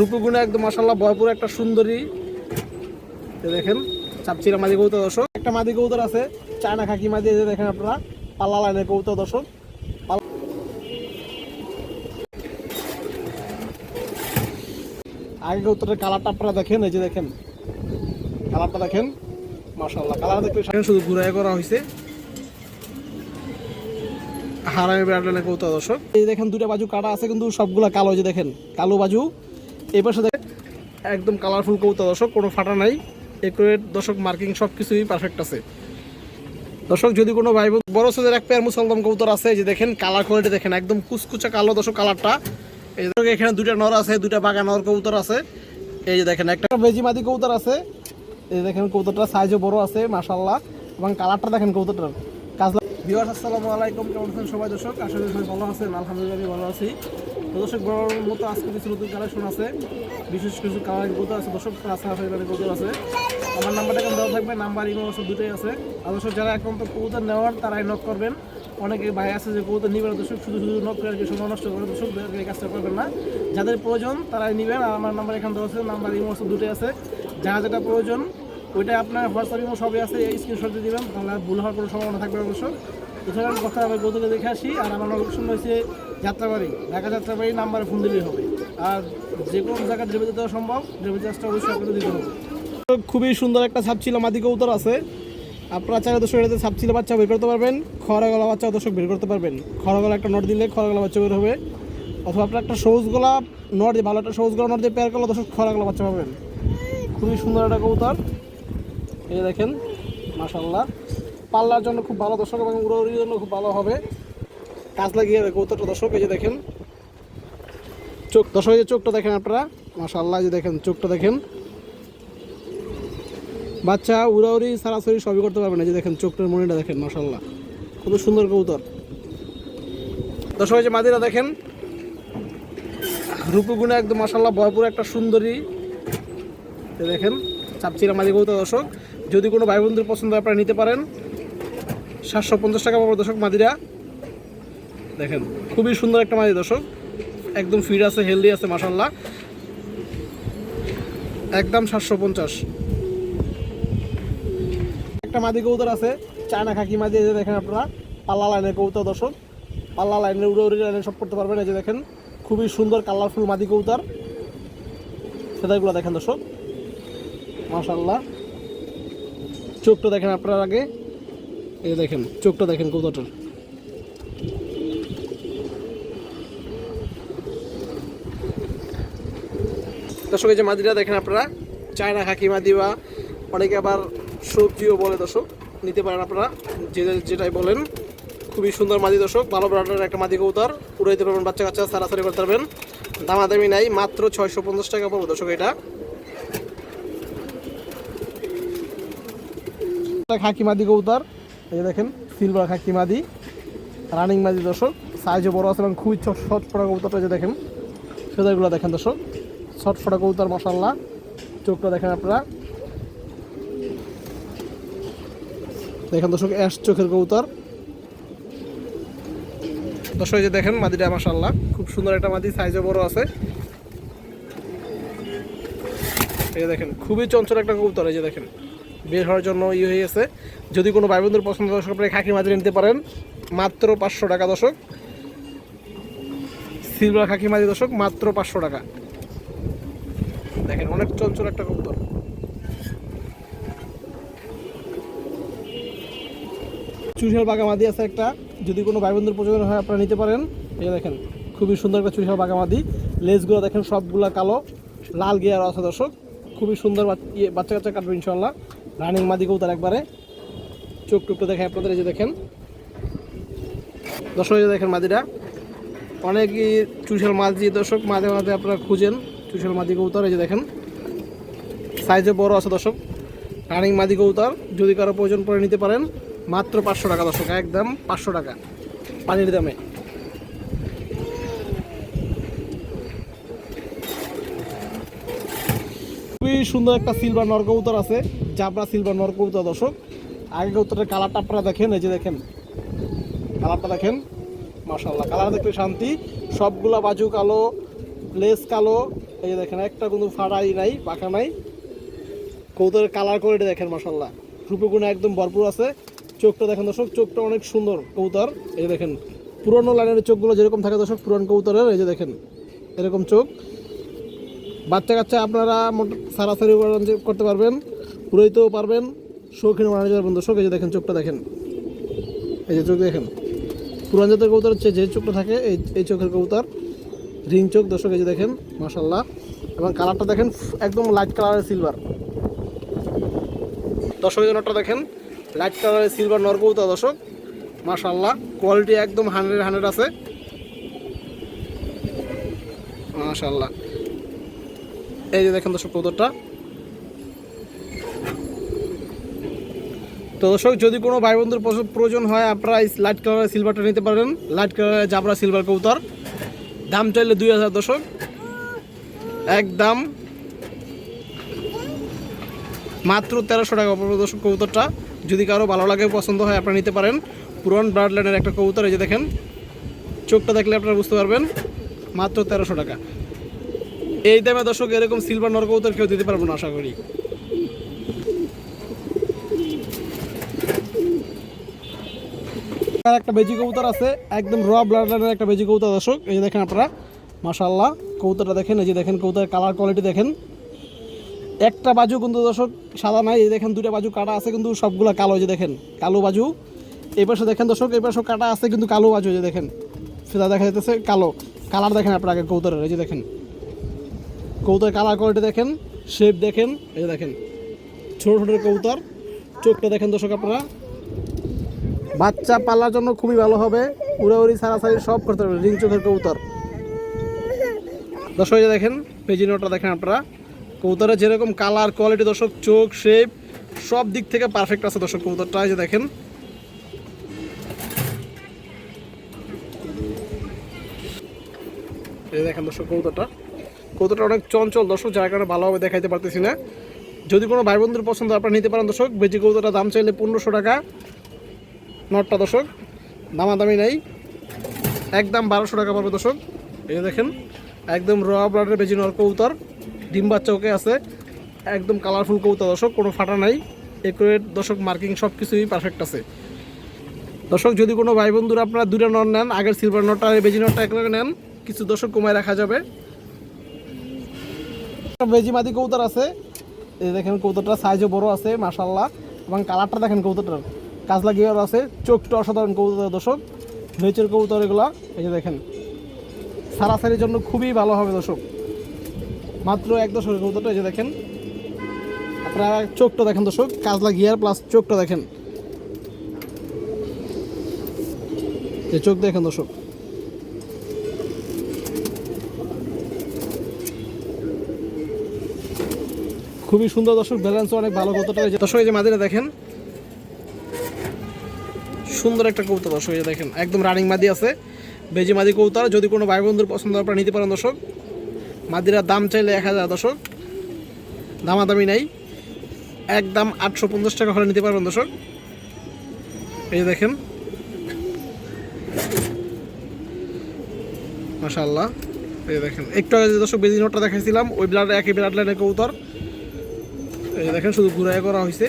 রূপগুণে একদম মশাল্লাহ ভরপুর একটা সুন্দরী। দেখেন, চাপচিরা মাদি কৌতা দর্শক। একটা মাদি কৌতর আছে, চায়না খাকি মাদি দেখেন আপনারা, পাল্লা লাইনের কৌতা দর্শক। আগে কৌতরের কালারটা আপনারা দেখেন, এই যে দেখেন। কালারটা দেখেন মাশাল্লাহ কালার দেখতে শুধু ঘুরাই করা হয়েছে হারামি ব্র্যান্ডের কৌতা দর্শক। এই দেখেন দুটা বাজু কাটা আছে, কিন্তু সবগুলা কালো যে দেখেন। কালো বাজু এই পাশে দেখেন একদম কালারফুল কৌতা দর্শক কোনো ফাটা নাই। একুরেট দর্শক মার্কিং সব কিছুই পারফেক্ট আছে। দর্শক যদি কোনো ভাই বড় সাইজের এক পেয়ার মুসলদম কৌতর আছে যে দেখেন কালার কোয়ালিটি দেখেন একদম কুচকুচা কালো দর্শক কালারটা এই দেখেন, এখানে দুটা নর আছে দুটা বাগা নর কৌতর আছে। এই যে দেখেন একটা বেজিমাদি কৌতর আছে। এই দেখেন কৌতরটা সাইজও বড় আছে মাশাল্লাহ এবং কালারটা দেখেন কৌতরটার কাজ ভিউয়ার্স আসসালামু আলাইকুম কেমন আছেন সবাই দর্শক? আসলে ভালো আছেন আলহামদুলিল্লাহ ভালো আছি। দর্শক বড় মতো আজকে কিছু নতুন কালেকশন আছে। বিশেষ কিছু কালার কৌতো আছে, দর্শক আছে আছে কৌতো আছে। আমার নাম্বারটা এখন দেওয়া থাকবে নাম্বার ইমো আছে দুটোই আছে। আর দর্শক, যারা এখন তো কৌতো নেওয়ার, তারাই নক করবেন। অনেকে ভাই আছে যে কৌতো নিবেন দর্শক, শুধু শুধু নক করে সময় নষ্ট করে, দর্শক, এই কাজটা করবেন না। যাদের প্রয়োজন, তারাই নেবেন। আর আমার নাম্বার এখানে দেওয়া আছে নাম্বার ইমো আছে দুটোই আছে। যারা যেটা প্রয়োজন, ওইটা আপনার হোয়াটসঅ্যাপ ইমো সবই আছে। এই স্ক্রিনশট দিয়ে দিবেন, তাহলে ভুল হওয়ার কোনো সম্ভাবনা থাকবে না অবশ্য এছাড়া কথা আমি গৌতমকে দেখে আসি। আর আমার লোকেশন রয়েছে যাত্রাবাড়ি, ঢাকা যাত্রাবাড়ি নাম্বারে ফোন দিলেই হবে। আর যে কোনো জায়গায় ডেলিভারি দেওয়া সম্ভব ডেলিভারি চার্জটা অবশ্যই আপনাদের দিতে হবে। খুবই সুন্দর একটা ছাপছিল মাদি কৌতর আছে। আপনারা চাইলে দর্শক এটাতে ছাপছিল বাচ্চা বের করতে পারবেন। খরা গলা বাচ্চা দর্শক বের করতে পারবেন। খরা গলা একটা নট দিলে খরা গলা বাচ্চা বের হবে। অথবা আপনার একটা সবুজ গোলা নট দিয়ে, ভালো একটা সবুজ গোলা নট দিয়ে পেয়ার করলে দর্শক খরা গলা বাচ্চা পাবেন। খুবই সুন্দর একটা কৌতর এই দেখেন মাশাল্লাহ পাল্লার জন্য খুব ভালো দর্শক এবং উড়াউড়ির জন্য খুব ভালো হবে। কাজ লাগিয়ে যাবে কৌতরটা দর্শক, এই যে দেখেন। চোখ দর্শক, এই যে চোখটা দেখেন আপনারা মাশাল্লাহ যে দেখেন, চোখটা দেখেন। বাচ্চা উড়াউড়ি সারাসরি সবই করতে পারবেন না যে দেখেন, চোখটার মনিটা দেখেন মাশাল্লাহ কত সুন্দর কৌতর দর্শক যে মাদিরা দেখেন, রূপগুণে একদম মাশাল্লাহ ভরপুর একটা সুন্দরী। দেখেন, চাপচিরা মাদি কৌতর দর্শক। যদি কোনো ভাই বন্ধুর পছন্দ আপনারা নিতে পারেন। সাতশো পঞ্চাশ টাকা পাবো, দর্শক, মাদিরা। দেখেন, খুবই সুন্দর একটা মাদি দর্শক। একদম ফিট আছে, হেলদি আছে মাসাল্লাহ একদম সাতশো পঞ্চাশ। একটা মাদি কৌতর আছে, চায়না খাকি মাদি, এই যে দেখেন আপনারা, পাল্লা লাইনের কৌতর দর্শক। পাল্লা লাইনের, উড়ে উড়ে লাইনে সব করতে পারবেন, এই যে দেখেন, খুবই সুন্দর কালারফুল মাদি কৌতার সেটাইগুলো দেখেন দর্শক মাশাল্লাহ চোখটা দেখেন আপনার আগে। এই দেখেন, চোখটা দেখেন কৌতাটার দর্শক, এই যে মাদিরা দেখেন আপনারা, চায়না খাকি মাদি বা অনেকে আবার সবজিও বলে দর্শক, নিতে পারেন আপনারা, যে যেটাই বলেন, খুবই সুন্দর মাদি দর্শক, ভালো ব্রান্ডের একটা মাদি কৌতার উড়াইতে পারবেন বাচ্চা কাচ্চা সারাসারি করতে পারবেন, দামাদামি নাই, মাত্র ছয়শো পঞ্চাশ টাকা পড়বে দর্শক এটা। খাকি মাদি কৌতার এই দেখেন সিলভার খাকি মাদি রানিং মাদি দর্শক সাইজও বড় আছে এবং খুবই শর্ট ফোটা কৌতারটা যে দেখেন ফেদারগুলো দেখেন দর্শক। শর্ট ফোটা কৌতার মশাল্লা চোখটা দেখেন আপনারা। দেখেন দর্শক, অ্যাশ চোখের কৌতার দর্শক যে দেখেন মাদিটা মাশাল্লাহ খুব সুন্দর একটা মাদি সাইজও বড় আছে। এই যে দেখেন, খুবই চঞ্চল একটা কবুতর, এই যে দেখেন। বের হওয়ার জন্য ইয়ে হয়ে গেছে। যদি কোনো ভাই বন্ধুর পছন্দ দর্শক আপনি খাকি মাদি নিতে পারেন। মাত্র পাঁচশো টাকা, দর্শক। সিলভার খাকি মাদি, দর্শক, মাত্র পাঁচশো টাকা। দেখেন অনেক চঞ্চল একটা কবুতর চুরিশাল বাগামাদি আছে একটা। যদি কোনো ভাই বন্ধুর প্রয়োজন হয় আপনারা নিতে পারেন। এই দেখেন খুবই সুন্দর একটা চুরিশাল বাগামাদি। লেজগুলো দেখেন সবগুলা কালো লাল গিয়ার আছে দর্শক। খুবই সুন্দর ইয়ে, বাচ্চা কাচ্চা কাটবে ইনশাল্লাহ রানিং মাদি কৌতার একবারে। চোখ টুকটা দেখে আপনাদের এই যে দেখেন। দর্শক দেখেন মাদিটা। অনেকই চুরিশাল মাদি দর্শক মাঝে মাঝে আপনারা খুঁজেন। চুরিশাল মাদি কৌতার এই যে দেখেন। সাইজে বড় আছে দর্শক। রানিং মাদি কৌতার যদি কারও প্রয়োজন পড়ে নিতে পারেন, মাত্র পাঁচশো টাকা দর্শক, একদম পাঁচশো টাকা পানির দামে। খুবই সুন্দর একটা সিলভার নর কবুতর আছে, জাবরা সিলভার নর কবুতর দর্শক। আগে কবুতরের কালারটা আপনারা দেখেন, এই যে দেখেন। কালারটা দেখেন মাশাল্লাহ কালার দেখতে শান্তি। সবগুলা বাজু কালো লেস কালো এই দেখেন, একটা কিন্তু ফাড়াই নাই, পাখা নাই। কৌতরের কালার কোয়ালিটি দেখেন মাসাল্লাহ রূপগুণে একদম ভরপুর আছে। চোখটা দেখেন দর্শক, চোখটা অনেক সুন্দর কৌতর এই দেখেন, পুরনো লাইনের চোখগুলো যেরকম থাকে দর্শক, পুরান কৌতরের এই যে দেখেন, এরকম চোখ। বাচ্চা কাচ্চা আপনারা সারাসারি করতে পারবেন পুরোইতেও পারবেন, শৌখিন বানাতে পারবেন দর্শক, এই যে দেখেন, চোখটা দেখেন। এই যে চোখ দেখেন, পুরান জাতের কবুতর হচ্ছে যে চোখটা থাকে, এই এই চোখের কবুতর। রিং চোখ দর্শক, এই যে দেখেন মাসাল্লাহ এবং কালারটা দেখেন, একদম লাইট কালারের সিলভার দর্শক জন্যটা দেখেন লাইট কালারের সিলভার নর কবুতর দর্শক মাসাল্লাহ কোয়ালিটি একদম হান্ড্রেড হান্ড্রেড আছে। মাশাল্লাহ এই যে দেখেন দর্শক, কবুতরটা। তো দর্শক, যদি কোনো ভাই বন্ধুর প্রয়োজন হয়, আপনারা লাইট কালারের সিলভারটা নিতে পারেন। লাইট কালারের জাবরা সিলভার কবুতর। দাম চাইলে দুই হাজার দর্শক। একদম মাত্র তেরোশো টাকা দর্শক কবুতরটা। যদি কারও ভালো লাগে, পছন্দ হয়, আপনারা নিতে পারেন। পুরন ব্রাড লাইনের একটা কবুতর, এই যে দেখেন। চোখটা দেখলে আপনারা বুঝতে পারবেন। মাত্র তেরোশো টাকা। এই দামে দর্শক এরকম সিলভার নর কবুতর কেউ দিতে পারব না, আশা করি। আর একটা বেজি কবুতর আছে, একদম র ব্লাড লাইনের একটা বেজি কবুতর দর্শক। এই যে দেখেন আপনারা মাশাল্লাহ কবুতরটা দেখেন, এই যে দেখেন কবুতরের কালার কোয়ালিটি দেখেন। একটা বাজু কিন্তু দর্শক, সাদা নাই, এই দেখেন দুটা বাজু কাটা আছে কিন্তু সবগুলো কালো যে দেখেন, কালো বাজু। এই পাশে দেখেন দর্শক, এই পাশে কাটা আছে কিন্তু কালো বাজু যে দেখেন। সেটা দেখা যাইতেছে, কালো। কালার দেখেন আপনারা আগে কবুতরের, এই যে দেখেন। কবুতরের কালার কোয়ালিটি দেখেন শেপ দেখেন, এই যে দেখেন। ছোট ছোট কবুতর, চোখটা দেখেন দর্শক আপনারা। বাচ্চা পালার জন্য খুবই ভালো হবে। উড়াউড়ি সারাসারি সব করতে পারবে, রিং চোখের কবুতর। দর্শক দেখেন পেজিনোটা দেখেন আপনারা। কবুতরের যেরকম কালার কোয়ালিটি দর্শক, চোখ শেপ সব দিক থেকে পারফেক্ট আছে দর্শক কবুতরটা। এই যে দেখেন। এই দেখেন দর্শক কবুতরটা। কবুতরটা অনেক চঞ্চল দর্শক, যার কারণে ভালোভাবে দেখাইতে পারতেছি না। যদি কোনো ভাই বন্ধুর পছন্দ আপনারা নিতে পারেন দর্শক। বেজি কবুতরটা দাম চাইলে পনেরোশো টাকা। নটটা দর্শক, দামাদামি নেই। একদম বারোশো টাকা পড়বে দর্শক। এই দেখেন, একদম র ব্লাডের বেজি নর কবুতর, ডিম বাচ্চা ওকে আছে। একদম কালারফুল কবুতর দর্শক, কোনো ফাটা নাই। একুরেট দর্শক মার্কিং সব কিছুই পারফেক্ট আছে। দর্শক, যদি কোনো ভাই বন্ধুরা আপনারা দুটা নট নেন, আগের সিলভার নটটা বেজি নটটা একলগে নেন, কিছু দর্শক কমায় রাখা যাবে। বেজি মাদি কবুতর আছে। এই দেখেন কবুতরটা সাইজও বড় আছে মাশাল্লাহ এবং কালারটা দেখেন কবুতরটার। কাজলা গিয়ার আছে, চোখটা অসাধারণ কবুতর দর্শক নেচের কবুতর এগুলা, এই যে দেখেন। সারাসারির জন্য খুবই ভালো হবে দর্শক। মাত্র এক দশকের কবুতরটা, এই যে দেখেন। আপনারা চোখটা দেখেন দর্শক, কাজলা গিয়ার প্লাস চোখটা দেখেন। এই চোখ দেখেন দর্শক। খুবই সুন্দর দর্শক ব্যালেন্স অনেক ভালো কতটা যে দর্শক, এই যে মাদিরা দেখেন। সুন্দর একটা কবুতর দর্শক, এই দেখেন, একদম রানিং মাদি আছে, বেজি মাদি কবুতর। যদি কোনো ভাই বন্ধুর পছন্দ আপনারা নিতে পারেন দর্শক। মাদিরা দাম চাইলে এক হাজার দর্শক। দামাদামি নাই। একদম আটশো পঞ্চাশ টাকা হলে নিতে পারবেন দর্শক। এই দেখেন। মাশাল্লাহ এই দেখেন, একটু আগে যে দর্শক বেজি নোটটা দেখাইছিলাম, ওই ব্লাড একই ব্লাড লাইনের কবুতর। এই দেখেন, শুধু ঘুরাই করা হয়েছে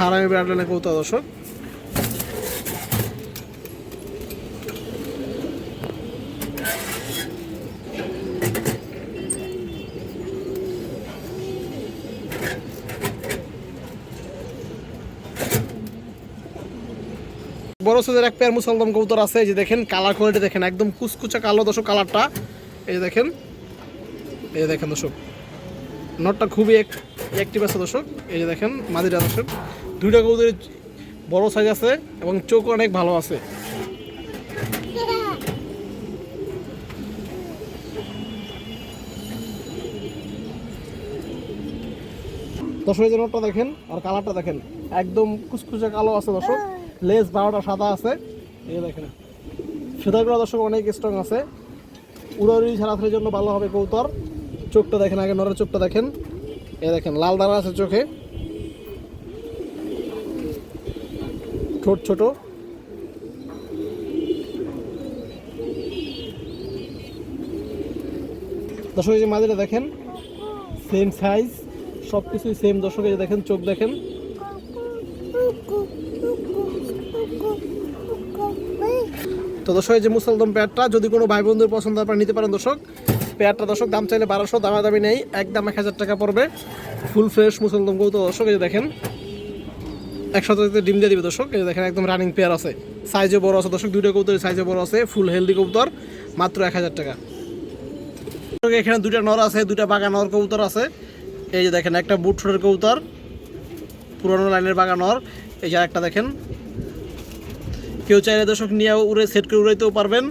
হারামি লাইনের কবুতর দর্শক? বড় এক পেয়ার মুসলমান কবুতর আছে, এই যে দেখেন কালার কোয়ালিটি দেখেন, একদম কুচকুচা কালো দর্শক কালারটা এই যে দেখেন, এই যে দেখেন দর্শক নটটা খুবই অ্যাক্টিভ আছে দর্শক, এই যে দেখেন, মাদিরা দর্শক। দুইটা কবুতরের বড় সাইজ আছে এবং চোখ অনেক ভালো আছে। দর্শক, এই দেখেন আর কালারটা দেখেন, একদম কুচকুচে কালো আছে দর্শক। লেস বারোটা সাদা আছে। এই দেখেন সুতাগুলো দর্শক অনেক স্ট্রং আছে। উড়াউড়ি ছাড়াছাড়ির জন্য ভালো হবে কৌতর চোখটা দেখেন আগে নরের চোখটা দেখেন। এ দেখেন, লাল দানা আছে চোখে। ঠোঁট ছোট। দর্শক, এই যে মাদিটা দেখেন সেম সাইজ সব কিছুই সেম দর্শক, এই দেখেন, চোখ দেখেন। তো দর্শক, এই যে মুসলদম পেয়ারটা, যদি কোনো ভাই বন্ধুর পছন্দ আপনারা নিতে পারেন দর্শক। পেয়ারটা দর্শক, দাম চাইলে বারোশো, দামাদামি নেই, একদম এক হাজার টাকা পড়বে। ফুল ফ্রেশ মুসলদম গৌত দর্শক, এই যে একসাথে ডিম দিয়ে দিবে দর্শক, এই দেখেন একদম রানিং পেয়ার আছে। সাইজে বড় আছে দর্শক, দুইটা কবুতরের সাইজে বড় আছে ফুল হেলদি কবুতর, মাত্র এক হাজার টাকা। এখানে দুইটা নর আছে, দুইটা বাগা নর কবুতর আছে। এই যে দেখেন, একটা বুট ঠোঁটের কবুতর, পুরোনো লাইনের বাগা নর। এই যে একটা দেখেন। কেউ চাইলে দর্শক নিয়ে উড়ে সেট করে উড়াইতেও পারবেন,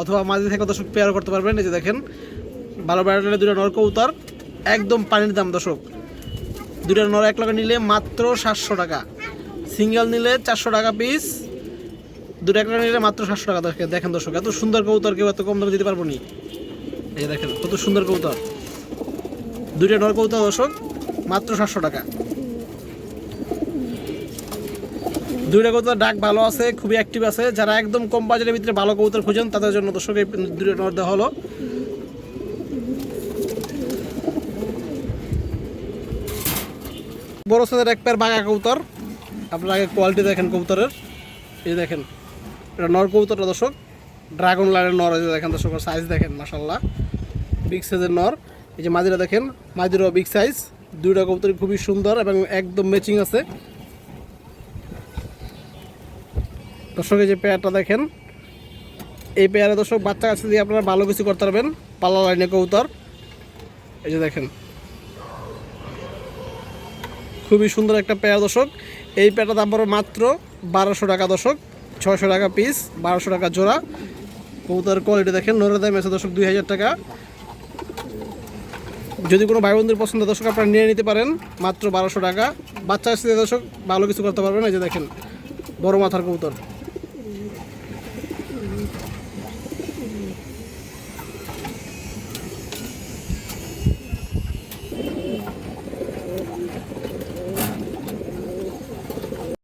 অথবা মাঝে থেকে দর্শক পেয়ার করতে পারবেন। এই যে দেখেন, ভালো ব্যাটারে দুটো নর কবুতর, একদম পানির দাম দর্শক। দুটো নর এক লগে নিলে মাত্র সাতশো টাকা। সিঙ্গেল নিলে চারশো টাকা পিস দুটো একটা নিলে মাত্র সাতশো টাকা দেখেন দেখেন দর্শক, এত সুন্দর কবুতর, কেউ এত কম দামে দিতে পারব নি। এই দেখেন, কত সুন্দর কবুতর। দুইটা নর কবুতর দর্শক, মাত্র সাতশো টাকা। দুইটা কবুতর ডাক ভালো আছে, খুবই অ্যাক্টিভ আছে। যারা একদম কম বাজারের ভিতরে ভালো কবুতর খুঁজেন, তাদের জন্য দর্শক এই দুইটা নর দেওয়া হলো। বড় সাইজের এক পেয়ার বাঘা কবুতর। আপনারা আগে কোয়ালিটি দেখেন কবুতরের। এই দেখেন, এটা নর কবুতরটা দর্শক। ড্রাগন লাইনের নর, এই দেখেন দর্শক সাইজ দেখেন মাসাল্লাহ বিগ সাইজের নর। এই যে মাদিরা দেখেন, মাদিরও বিগ সাইজ দুইটা কবুতর খুবই সুন্দর এবং একদম ম্যাচিং আছে। দর্শক, এই যে পেয়ারটা দেখেন, এই পেয়ারে দর্শক, বাচ্চা কাছে দিয়ে আপনারা ভালো কিছু করতে পারবেন। পাল্লা লাইনে কবুতর। এই যে দেখেন, খুবই সুন্দর একটা পেয়ার দর্শক। এই পেয়ারটার দাম পড়বে মাত্র বারোশো টাকা দশক ছয়শো টাকা পিস বারোশো টাকা জোড়া। কবুতর কোয়ালিটি দেখেন, নোরা দাম এসে দশক দুই হাজার টাকা। যদি কোনো ভাই বন্ধুর পছন্দ দর্শক, আপনারা নিয়ে নিতে পারেন, মাত্র বারোশো টাকা। বাচ্চা আসতে দর্শক, ভালো কিছু করতে পারবেন, এই যে দেখেন, বড় মাথার কবুতর।